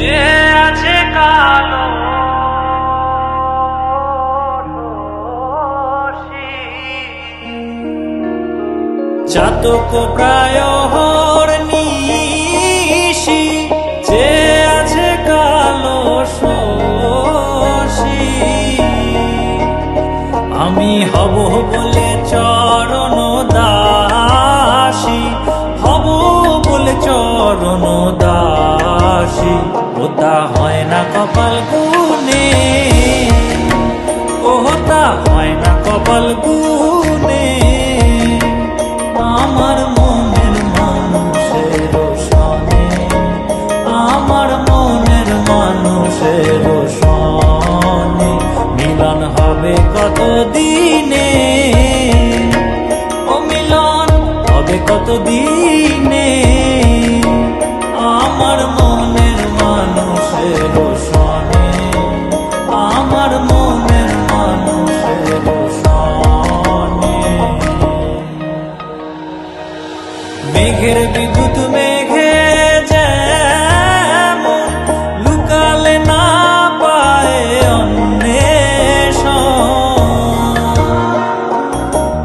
সে আছে কালো চাতক প্রায় নিশি, যে আছে কালো সি আমি হব বলে চরণ দাসী, হব বলে চরণ ওটা হয় না কপাল গুনে ওটা হয় না কপাল গুনে আমার মনের মানুষের সনে, আমার মনের মানুষের সনে, মিলন হবে কত দিনে মেঘের বিদ্যুৎ মেঘে যেমন লুকালে না পায় অন্বেষণ।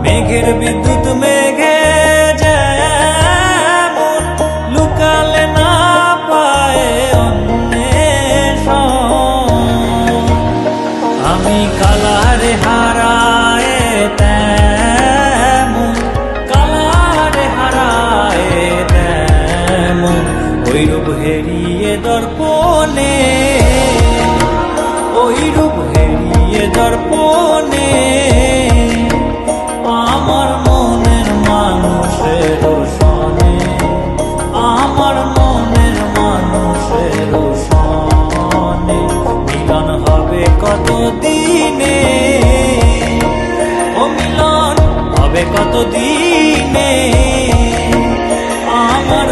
মেঘের বিদ্যুৎ মেঘে যেমন লুকালে না পায় অন্বেষণ। আমি কালারে হারায় হেরিয়ে দর্পণে ওই রূপ হেরিয়ে দর্পণে, আমার মনের মানুষের সনে আমার মনের মানুষের সনে মিলন হবে কত দিনে ও মিলন হবে কত দিনে আমার